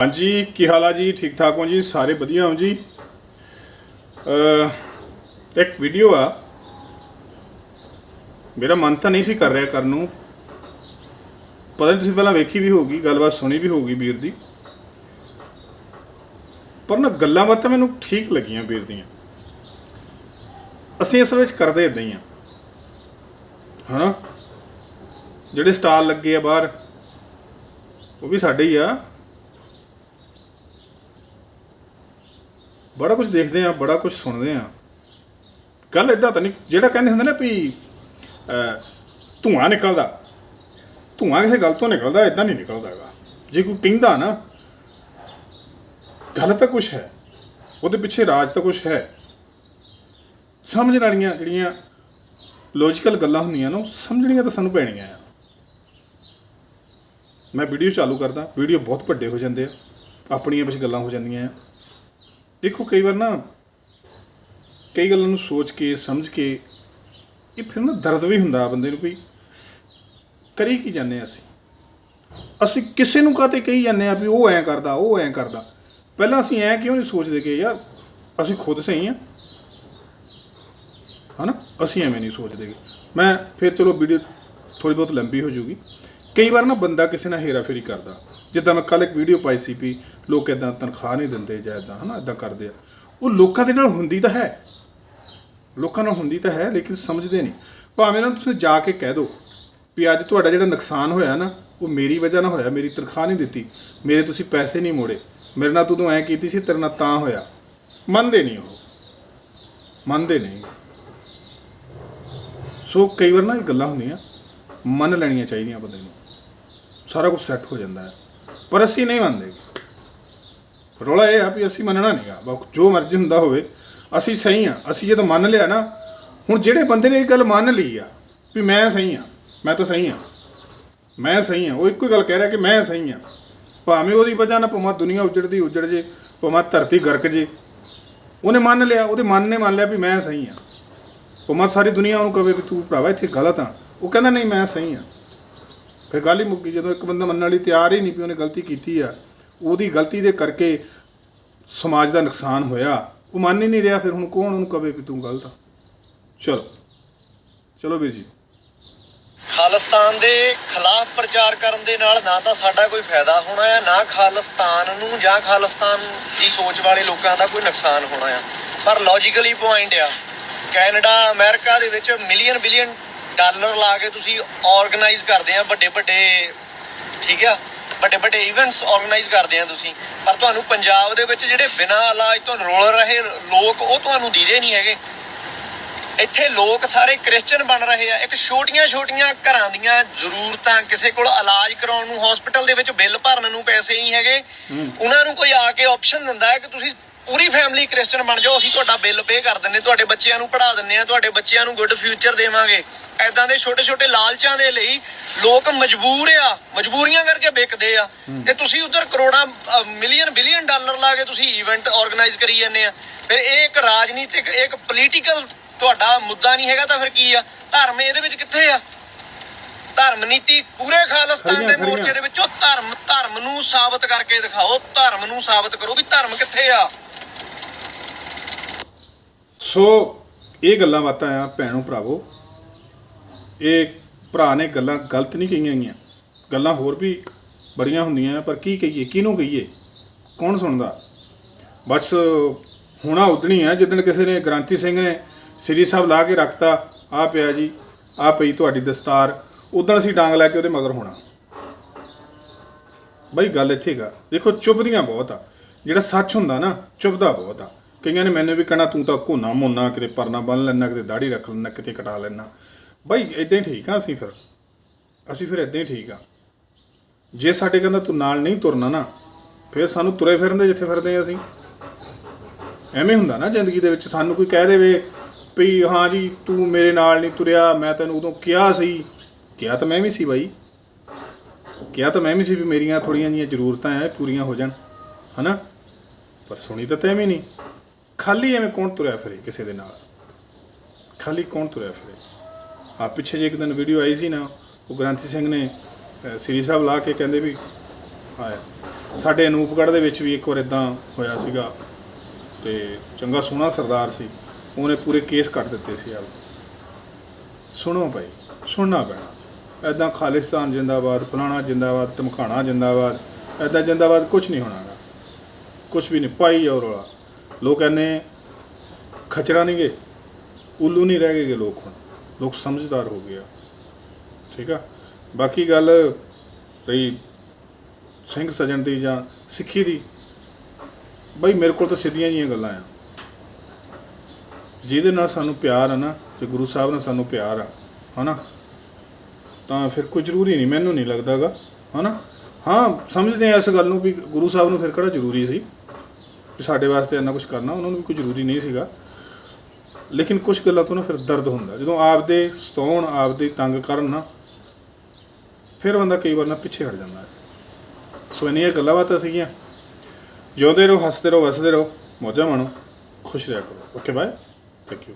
ਹਾਂਜੀ, ਕੀ ਹਾਲ ਆ ਜੀ? ਠੀਕ ਠਾਕ ਹੋ ਜੀ? ਸਾਰੇ ਵਧੀਆ ਹੋ ਜੀ? ਇੱਕ ਵੀਡੀਓ ਆ। ਮੇਰਾ ਮਨ ਤਾਂ ਨਹੀਂ ਸੀ ਕਰ ਰਿਹਾ ਕਰਨ ਨੂੰ। ਪਤਾ ਨਹੀਂ ਤੁਸੀਂ ਪਹਿਲਾਂ ਵੇਖੀ ਵੀ ਹੋਊਗੀ, ਗੱਲਬਾਤ ਸੁਣੀ ਵੀ ਹੋਊਗੀ ਵੀਰ ਦੀ। ਪਰ ਨਾ ਗੱਲਾਂ ਬਾਤਾਂ ਮੈਨੂੰ ਠੀਕ ਲੱਗੀਆਂ ਵੀਰ ਦੀਆਂ। ਅਸੀਂ ਅਸਲ ਵਿੱਚ ਕਰਦੇ ਇਦਾਂ ਹੀ ਆ। ਹਨਾ? ਜਿਹੜੇ ਸਟਾਲ ਲੱਗੇ ਆ ਬਾਹਰ, ਉਹ ਵੀ ਸਾਡੇ ਹੀ ਆ। ਬੜਾ ਕੁਝ ਦੇਖਦੇ ਆ ਬੜਾ ਕੁਝ ਸੁਣਦੇ ਆ ਗੱਲ ਇਦਾਂ ਤਾਂ ਨਹੀਂ ਜਿਹੜਾ ਕਹਿੰਦੇ ਹੁੰਦੇ ਨਾ ਵੀ ਅਹ, ਧੂਆਂ ਨਿਕਲਦਾ। ਧੂਆਂ ਕਿਸੇ ਗੱਲ ਤੋਂ ਨਿਕਲਦਾ ਇਦਾਂ ਨਹੀਂ ਨਿਕਲਦਾ ਹੈਗਾ। ਜੇ ਕੋਈ ਕਹਿੰਦਾ ਨਾ ਗੱਲ ਤਾਂ ਕੁਝ ਹੈ। ਉਹਦੇ ਪਿੱਛੇ ਰਾਜ ਤਾਂ ਕੁਝ ਹੈ। ਸਮਝਣ ਵਾਲੀਆਂ ਜਿਹੜੀਆਂ ਲੌਜੀਕਲ ਗੱਲਾਂ ਹੁੰਦੀਆਂ ਨਾ ਉਹ ਸਮਝਣੀਆਂ ਤਾਂ ਸਾਨੂੰ ਪੈਣੀਆਂ ਆ। ਮੈਂ ਵੀਡੀਓ ਚਾਲੂ ਕਰਦਾ ਵੀਡੀਓ ਬਹੁਤ ਵੱਡੇ ਹੋ ਜਾਂਦੇ ਆ। ਆਪਣੀਆਂ ਵਿੱਚ ਗੱਲਾਂ ਹੋ ਜਾਂਦੀਆਂ ਆ। ਦੇਖੋ, ਕਈ ਵਾਰ ਨਾ ਕਈ ਗੱਲਾਂ ਨੂੰ ਸੋਚ ਕੇ, ਸਮਝ ਕੇ ਇਹ ਫਿਰ ਨਾ ਦਰਦ ਵੀ ਹੁੰਦਾ ਬੰਦੇ ਨੂੰ ਕੋਈ ਕਰੀ ਕੀ ਜਾਂਦੇ ਹਾਂ ਅਸੀਂ? ਅਸੀਂ ਕਿਸੇ ਨੂੰ ਕਾਤੇ ਕਹੀ ਜਾਂਦੇ ਆ ਵੀ ਉਹ ਐਂ ਕਰਦਾ, ਉਹ ਐਂ ਕਰਦਾ? ਪਹਿਲਾਂ ਅਸੀਂ ਐਂ ਕਿਉਂ ਨਹੀਂ ਸੋਚਦੇ ਕਿ ਯਾਰ ਅਸੀਂ ਖੁਦ ਸਹੀ ਆ ਹਨਾ? ਅਸੀਂ ਐਵੇਂ ਨਹੀਂ ਸੋਚਦੇ ਗੇ। ਮੈਂ ਫਿਰ ਚਲੋ ਵੀਡੀਓ ਥੋੜੀ ਬਹੁਤ ਲੰਬੀ ਹੋ ਜੂਗੀ ਕਈ ਵਾਰ ਨਾ ਬੰਦਾ ਕਿਸੇ ਨਾਲ ਹੇਰਾਫੇਰੀ ਕਰਦਾ। ਜਿੱਦਾਂ ਮੈਂ ਕੱਲ ਇੱਕ ਵੀਡੀਓ ਪਾਈ ਸੀ ਵੀ ਲੋਕ ਇਦਾਂ ਤਨਖਾਹ ਨਹੀਂ ਦਿੰਦੇ ਜਾਂ ਇਦਾਂ ਹਨਾ ਇਦਾਂ ਕਰਦੇ ਆ। ਉਹ ਲੋਕਾਂ ਦੇ ਨਾਲ ਹੁੰਦੀ ਤਾਂ ਹੈ। ਲੋਕਾਂ ਨਾਲ ਹੁੰਦੀ ਤਾਂ ਹੈ, ਲੇਕਿਨ ਸਮਝਦੇ ਨਹੀਂ। ਭਾਵੇਂ ਨਾ ਤੁਸੀਂ ਜਾ ਕੇ ਕਹਿ ਦਿਓ ਵੀ ਅੱਜ ਤੁਹਾਡਾ ਜਿਹੜਾ ਨੁਕਸਾਨ ਹੋਇਆ ਨਾ, ਉਹ ਮੇਰੀ ਵਜ੍ਹਾ ਨਾਲ ਹੋਇਆ, ਮੇਰੀ ਤਨਖਾਹ ਨਹੀਂ ਦਿੱਤੀ, ਮੇਰੇ ਤੁਸੀਂ ਪੈਸੇ ਨਹੀਂ ਮੋੜੇ, ਮੇਰੇ ਨਾਲ ਤੂੰ ਐਂ ਕੀਤੀ ਸੀ, ਤੇਰੇ ਨਾਲ ਤਾਂ ਹੋਇਆ। ਮੰਨਦੇ ਨਹੀਂ ਉਹ। ਮੰਨਦੇ ਨਹੀਂ। ਸੋ ਕਈ ਵਾਰ ਨਾ ਇਹ ਗੱਲਾਂ ਹੁੰਦੀਆਂ, ਮੰਨ ਲੈਣੀਆਂ ਚਾਹੀਦੀਆਂ ਬੰਦੇ ਨੂੰ। ਸਾਰਾ ਕੁਝ ਸੈੱਟ ਹੋ ਜਾਂਦਾ ਹੈ। ਪਰ ਅਸੀਂ ਨਹੀਂ ਮੰਨਦੇ। ਰੋਲਾ ਇਹ ਆ ਵੀ ਅਸੀਂ ਮੰਨਣਾ ਨਹੀਂਗਾ ਬਸ ਜੋ ਮਰਜ਼ੀ ਹੁੰਦਾ ਹੋਵੇ, ਅਸੀਂ ਸਹੀ ਆ। ਅਸੀਂ ਜਦੋਂ ਮੰਨ ਲਿਆ ਨਾ, ਹੁਣ ਜਿਹੜੇ ਬੰਦੇ ਨੇ ਇਹ ਗੱਲ ਮੰਨ ਲਈ ਆ ਵੀ ਮੈਂ ਸਹੀ ਆ, ਮੈਂ ਤਾਂ ਸਹੀ ਆ, ਮੈਂ ਸਹੀ ਆ, ਉਹ ਇੱਕੋ ਹੀ ਗੱਲ ਕਹਿ ਰਿਹਾ ਕਿ ਮੈਂ ਸਹੀ ਆ। ਭਾਵੇਂ ਉਹਦੀ ਵਜ੍ਹਾ ਨਾਲ ਭਾਵੇਂ ਦੁਨੀਆ ਉਜੜਦੀ ਉਜੜ ਜੇ, ਭਾਵੇਂ ਧਰਤੀ ਗਰਕ ਜੇ, ਉਹਨੇ ਮੰਨ ਲਿਆ, ਉਹਦੇ ਮਨ ਨੇ ਮੰਨ ਲਿਆ ਵੀ ਮੈਂ ਸਹੀ ਆ। ਭਾਵੇਂ ਸਾਰੀ ਦੁਨੀਆ ਉਹਨੂੰ ਕਵੇ ਵੀ ਤੂੰ ਭਰਾਵਾ ਇੱਥੇ ਗਲਤ ਆ। ਉਹ ਕਹਿੰਦਾ ਨਹੀਂ, ਮੈਂ ਸਹੀ ਆ। ਫਿਰ ਗੱਲ ਹੀ ਮੁੱਕੀ ਜਦੋਂ ਇੱਕ ਬੰਦਾ ਮੰਨਣ ਲਈ ਤਿਆਰ ਹੀ ਨਹੀਂ ਵੀ ਉਹਨੇ ਗਲਤੀ ਕੀਤੀ ਆ, ਉਹਦੀ ਗਲਤੀ ਦੇ ਕਰਕੇ ਸਮਾਜ ਦਾ ਨੁਕਸਾਨ ਹੋਇਆ। ਉਹ ਮੰਨ ਹੀ ਨਹੀਂ ਰਿਹਾ, ਫਿਰ ਹੁਣ ਕੌਣ ਉਹਨੂੰ ਕਵੇ ਵੀ ਤੂੰ ਗਲਤ ਆ? ਚਲੋ ਚਲੋ ਵੀਰ ਜੀ। ਖਾਲਿਸਤਾਨ ਦੇ ਖਿਲਾਫ ਪ੍ਰਚਾਰ ਕਰਨ ਦੇ ਨਾਲ ਨਾ ਤਾਂ ਸਾਡਾ ਕੋਈ ਫਾਇਦਾ ਹੋਣਾ ਹੈ ਨਾ ਖਾਲਿਸਤਾਨ ਨੂੰ ਜਾਂ ਖਾਲਿਸਤਾਨ ਦੀ ਸੋਚ ਵਾਲੇ ਲੋਕਾਂ ਦਾ ਕੋਈ ਨੁਕਸਾਨ ਹੋਣਾ ਹੈ ਪਰ ਲੌਜੀਕਲੀ ਪੁਆਇੰਟ ਆ, ਕੈਨੇਡਾ, ਅਮਰੀਕਾ ਦੇ ਵਿੱਚ ਮਿਲੀਅਨ ਬਿਲੀਅਨ ਡਾਲਰ ਲਾ ਕੇ ਤੁਸੀਂ ਆਰਗੇਨਾਈਜ਼ ਕਰਦੇ ਆ ਵੱਡੇ ਵੱਡੇ ਠੀਕ ਆ? ਵੱਡੇ ਵੱਡੇ ਇਵੈਂਟਸ ਆਰਗੇਨਾਈਜ਼ ਕਰਦੇ ਆ ਤੁਸੀਂ। ਪਰ ਤੁਹਾਨੂੰ ਪੰਜਾਬ ਦੇ ਵਿੱਚ ਜਿਹੜੇ ਬਿਨਾਂ ਇਲਾਜ ਤੋਂ ਰੋਲ ਰਹੇ ਲੋਕ ਉਹ ਤੁਹਾਨੂੰ ਦੀਦੇ ਨਹੀਂ ਹੈਗੇ। ਇੱਥੇ ਲੋਕ ਸਾਰੇ ਕ੍ਰਿਸਚੀਅਨ ਬਣ ਰਹੇ ਆ। ਇੱਕ ਛੋਟੀਆਂ ਛੋਟੀਆਂ ਘਰਾਂ ਦੀਆਂ ਜ਼ਰੂਰਤਾਂ ਕਿਸੇ ਕੋਲ ਇਲਾਜ ਕਰਾਉਣ ਨੂੰ ਹਸਪੀਟਲ ਦੇ ਵਿੱਚ ਬਿੱਲ ਭਰਨ ਨੂੰ ਪੈਸੇ ਨਹੀਂ ਹੈਗੇ। ਉਹਨਾਂ ਨੂੰ ਕੋਈ ਆ ਕੇ ਆਪਸ਼ਨ ਦਿੰਦਾ ਹੈ ਕਿ ਤੁਸੀਂ ਪੂਰੀ ਫੈਮਿਲੀ ਕ੍ਰਿਸਚੀਅਨ ਬਣ ਜਾਓ ਅਸੀਂ ਤੁਹਾਡਾ ਬਿੱਲ ਪੇ ਕਰ ਦਿੰਨੇ ਤੁਹਾਡੇ ਬੱਚਿਆਂ ਨੂੰ ਪੜ੍ਹਾ ਦਿੰਨੇ ਆ ਤੁਹਾਡੇ ਬੱਚਿਆਂ ਨੂੰ ਗੁੱਡ ਫਿਊਚਰ ਦੇਵਾਂਗੇ। ਐਦਾਂ ਦੇ ਛੋਟੇ ਛੋਟੇ ਲਾਲਚਾਂ ਦੇ ਲਈ ਲੋਕ ਮਜਬੂਰ ਆ ਮਜਬੂਰੀਆਂ ਕਰਕੇ ਵਿਕਦੇ ਆ। ਤੇ ਤੁਸੀਂ ਉਧਰ ਕਰੋੜਾਂ ਮਿਲੀਅਨ ਬਿਲੀਅਨ ਡਾਲਰ ਲਾ ਕੇ ਤੁਸੀਂ ਇਵੈਂਟ ਆਰਗੇਨਾਈਜ਼ ਕਰੀ ਜਾਂਦੇ ਆ। ਫਿਰ ਇਹ ਇੱਕ ਰਾਜਨੀਤਿਕ ਇੱਕ ਪੋਲੀਟੀਕਲ ਤੁਹਾਡਾ ਮੁੱਦਾ ਨਹੀਂ ਹੈਗਾ ਤਾਂ ਫਿਰ ਕੀ ਆ? ਧਰਮ ਇਹਦੇ ਵਿੱਚ ਕਿੱਥੇ ਆ? ਧਰਮ ਨੀਤੀ ਪੂਰੇ ਖਾਲਿਸਤਾਨ ਦੇ। ਮੋਰਚੇ ਦੇ ਵਿੱਚੋਂ ਧਰਮ ਧਰਮ ਨੂੰ ਸਾਬਤ ਕਰਕੇ ਦਿਖਾਓ ਧਰਮ ਨੂੰ ਸਾਬਤ ਕਰੋ ਵੀ ਧਰਮ ਕਿੱਥੇ ਆ? ਸੋ ਇਹ ਗੱਲਾਂ ਬਾਤਾਂ ਆ ਭੈਣੋ ਭਰਾਵੋ। ਇਹ ਭਰਾ ਨੇ ਗੱਲਾਂ ਗਲਤ ਨਹੀਂ ਕਹੀਆਂ ਗਈਆਂ। ਗੱਲਾਂ ਹੋਰ ਵੀ ਬੜੀਆਂ ਹੁੰਦੀਆਂ ਆ, ਪਰ ਕੀ ਕਹੀਏ ਕਿਹਨੂੰ ਕਹੀਏ? ਕੌਣ ਸੁਣਦਾ? ਬਸ ਹੋਣਾ ਉਦਣੀ ਆ ਜਿੱਦਣ ਕਿਸੇ ਨੇ ਗ੍ਰਾਂਤੀ ਸਿੰਘ ਨੇ ਸ੍ਰੀ ਸਾਹਿਬ ਲਾ ਕੇ ਰੱਖਤਾ ਆ ਪਿਆ ਜੀ ਆ ਪਈ ਤੁਹਾਡੀ ਦਸਤਾਰ। ਉਦੋਂ ਅਸੀਂ ਡਾਂਗ ਲੈ ਕੇ ਉਹਦੇ ਮਗਰ ਹੋਣਾ। ਬਈ ਗੱਲ ਇੱਥੇ ਗਾ। ਦੇਖੋ ਚੁੱਭਦੀਆਂ ਬਹੁਤ ਆ। ਜਿਹੜਾ ਸੱਚ ਹੁੰਦਾ ਨਾ ਚੁੱਭਦਾ ਬਹੁਤ ਆ। ਕਈਆਂ ਨੇ ਮੈਨੂੰ ਵੀ ਕਹਿਣਾ, ਤੂੰ ਤਾਂ ਘੋਨਾ ਮੋਨਾ, ਕਿਤੇ ਪਰਨਾ ਬੰਨ ਲੈਣਾ ਕਿਤੇ ਦਾੜੀ ਰੱਖ ਲੈਣਾ ਕਿਤੇ ਕਟਾ ਲੈਣਾ ਬਾਈ ਇਦਾਂ ਹੀ ਠੀਕ ਆ ਅਸੀਂ ਫਿਰ। ਅਸੀਂ ਫਿਰ ਇਦਾਂ ਹੀ ਠੀਕ ਆ। ਜੇ ਸਾਡੇ ਕਹਿੰਦਾ ਤੂੰ ਨਾਲ ਨਹੀਂ ਤੁਰਨਾ ਨਾ, ਫਿਰ ਸਾਨੂੰ ਤੁਰੇ ਫਿਰਨ ਦੇ, ਜਿੱਥੇ ਫਿਰਦੇ ਆ ਅਸੀਂ। ਐਵੇਂ ਹੁੰਦਾ ਨਾ ਜ਼ਿੰਦਗੀ ਦੇ ਵਿੱਚ, ਸਾਨੂੰ ਕੋਈ ਕਹਿ ਦੇਵੇ ਵੀ ਹਾਂ ਜੀ, ਤੂੰ ਮੇਰੇ ਨਾਲ ਨਹੀਂ ਤੁਰਿਆ, ਮੈਂ ਤੈਨੂੰ ਉਦੋਂ ਕਿਹਾ ਸੀ। ਕਿਹਾ ਤਾਂ ਮੈਂ ਵੀ ਸੀ ਬਾਈ। ਕਿਹਾ ਤਾਂ ਮੈਂ ਵੀ ਸੀ ਵੀ ਮੇਰੀਆਂ ਥੋੜੀਆਂ ਜੀਆਂ ਜ਼ਰੂਰਤਾਂ ਆ ਇਹ ਪੂਰੀਆਂ ਹੋ ਜਾਣ। ਹਨਾ? ਪਰ ਸੁਣੀ ਤਾਂ ਤੈਵੇਂ ਨਹੀਂ। ਖਾਲੀ ਐਵੇਂ ਕੌਣ ਤੁਰਿਆ ਫਿਰੇ ਕਿਸੇ ਦੇ ਨਾਲ? ਖਾਲੀ ਕੌਣ ਤੁਰਿਆ ਫਿਰੇ? ਆ ਪਿੱਛੇ ਜੇ ਇੱਕ ਦਿਨ ਵੀਡੀਓ ਆਈ ਸੀ ਨਾ, ਉਹ ਗ੍ਰੰਥੀ ਸਿੰਘ ਨੇ ਸ੍ਰੀ ਸਾਹਿਬ ਲਾ ਕੇ ਕਹਿੰਦੇ ਵੀ, ਆਇਆ। ਸਾਡੇ ਅਨੂਪਗੜ੍ਹ ਦੇ ਵਿੱਚ ਵੀ ਇੱਕ ਵਾਰ ਇਦਾਂ ਹੋਇਆ ਸੀਗਾ ਤੇ ਚੰਗਾ ਸੋਹਣਾ ਸਰਦਾਰ ਸੀ। ਉਹਨੇ ਪੂਰੇ ਕੇਸ ਕੱਟ ਦਿੱਤੇ ਸੀ ਆਪ। ਸੁਣੋ ਭਾਈ, ਸੁਣਨਾ ਪੈਣਾ। ਐਦਾਂ ਖਾਲਿਸਤਾਨ ਜਿੰਦਾਬਾਦ, ਫਲਾਣਾ ਜਿੰਦਾਬਾਦ ਧਮਕਾਣਾ ਜਿੰਦਾਬਾਦ ਐਦਾਂ ਜਿੰਦਾਬਾਦ ਕੁਝ ਨਹੀਂ ਹੋਣਾਗਾ। ਕੁਝ ਵੀ ਨਹੀਂ, ਪਾਈ ਜਾਓ ਰੌਲਾ। ਲੋਕ ਕਹਿੰਦੇ ਖਚਰਾ ਨਹੀਂ ਗਏ ਉੱਲੂ ਨਹੀਂ ਰਹਿ ਗਏ ਲੋਕ ਹੁਣ। ਲੋਕ ਸਮਝਦਾਰ ਹੋ ਗਏ ਆ। ਠੀਕ ਆ? ਬਾਕੀ ਗੱਲ ਰਹੀ ਸਿੰਘ ਸਜਣ ਦੀ ਜਾਂ ਸਿੱਖੀ ਦੀ, ਬਈ ਮੇਰੇ ਕੋਲ ਤਾਂ ਸਿੱਧੀਆਂ ਜੀਆਂ ਗੱਲਾਂ ਆ। ਜਿਹਦੇ ਨਾਲ ਸਾਨੂੰ ਪਿਆਰ ਆ ਨਾ, ਤੇ ਗੁਰੂ ਸਾਹਿਬ ਨਾਲ ਸਾਨੂੰ ਪਿਆਰ ਆ, ਹਨਾ? ਤਾਂ ਫਿਰ ਕੋਈ ਜ਼ਰੂਰੀ ਨਹੀਂ ਮੈਨੂੰ ਨਹੀਂ ਲੱਗਦਾਗਾ, ਹਨਾ? ਹਾਂ, ਸਮਝਦੇ ਆ ਇਸ ਗੱਲ ਨੂੰ ਵੀ ਗੁਰੂ ਸਾਹਿਬ ਨੂੰ ਫਿਰ ਕਿਹੜਾ ਜ਼ਰੂਰੀ ਸੀ? ਵੀ ਸਾਡੇ ਵਾਸਤੇ ਇੰਨਾ ਕੁਝ ਕਰਨਾ, ਉਹਨਾਂ ਨੂੰ ਵੀ ਕੋਈ ਜ਼ਰੂਰੀ ਨਹੀਂ ਸੀਗਾ। ਲੇਕਿਨ ਕੁਝ ਗੱਲਾਂ ਤੋਂ ਨਾ ਫਿਰ ਦਰਦ ਹੁੰਦਾ। ਜਦੋਂ ਆਪਦੇ ਸਤਾਉਣ, ਆਪਦੇ ਤੰਗ ਕਰਨ ਨਾ, ਫਿਰ ਬੰਦਾ ਕਈ ਵਾਰ ਨਾ ਪਿੱਛੇ ਹਟ ਜਾਂਦਾ। ਹੈ ਸੋ ਇੰਨੀਆਂ ਗੱਲਾਂ ਬਾਤਾਂ ਸੀਗੀਆਂ। ਜਿਉਂਦੇ ਰਹੋ, ਹੱਸਦੇ ਰਹੋ, ਵਸਦੇ ਰਹੋ, ਮੌਜਾਂ ਮਾਣੋ, ਖੁਸ਼ ਰਿਹਾ ਕਰੋ। Okay bye thank you